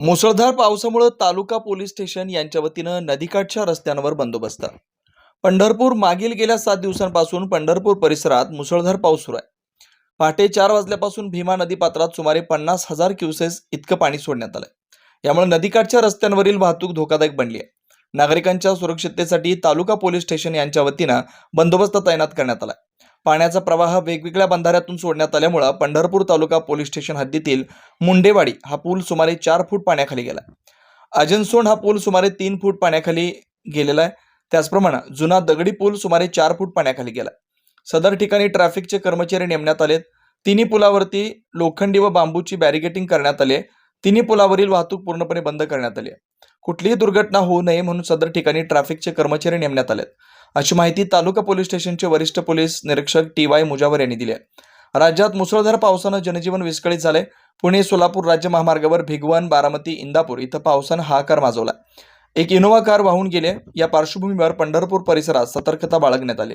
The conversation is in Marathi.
मुसळधार पावसामुळे तालुका पोलीस स्टेशन यांच्या वतीनं नदीकाठच्या रस्त्यांवर बंदोबस्त. पंढरपूर मागील गेल्या सात दिवसांपासून पंढरपूर परिसरात मुसळधार पाऊस सुरू आहे. पहाटे चार वाजल्यापासून भीमा नदी पात्रात सुमारे पन्नास हजार क्युसेस इतकं पाणी सोडण्यात आलंय. यामुळे नदीकाठच्या रस्त्यांवरील वाहतूक धोकादायक बनली आहे. नागरिकांच्या सुरक्षिततेसाठी तालुका पोलीस स्टेशन यांच्या वतीनं बंदोबस्त तैनात करण्यात आलाय. पाण्याचा प्रवाह वेगवेगळ्या बंधाऱ्यातून सोडण्यात आल्यामुळं पंढरपूर तालुका पोलीस स्टेशन हद्दीतील मुंडेवाडी हा पूल सुमारे चार फूट पाण्याखाली गेला. अजनसोंड हा पूल सुमारे तीन फूट पाण्याखाली गेलेला आहे. त्याचप्रमाणे जुना दगडी पूल सुमारे चार फूट पाण्याखाली गेला. सदर ठिकाणी ट्रॅफिकचे कर्मचारी नेमण्यात आलेत. तिन्ही पुलावरती लोखंडी व बांबूची बॅरिगेटिंग करण्यात आली तिन्ही पुलावरील वाहतूक पूर्णपणे बंद करण्यात आली कुठलीही दुर्घटना होऊ नये म्हणून सदर ठिकाणी ट्रॅफिकचे कर्मचारी नेमण्यात आलेत. अशी माहिती तालुका पोलीस स्टेशनचे वरिष्ठ पोलीस निरीक्षक टी वाय मुजावर यांनी दिली आहे. राज्यात मुसळधार पावसानं जनजीवन विस्कळीत झालंय. पुणे सोलापूर राज्य महामार्गावर भिगवण बारामती इंदापूर इथं पावसानं हाकार माजवला. एक इनोव्हा कार वाहून गेले या पार्श्वभूमीवर पंढरपूर परिसरात सतर्कता बाळगण्यात आली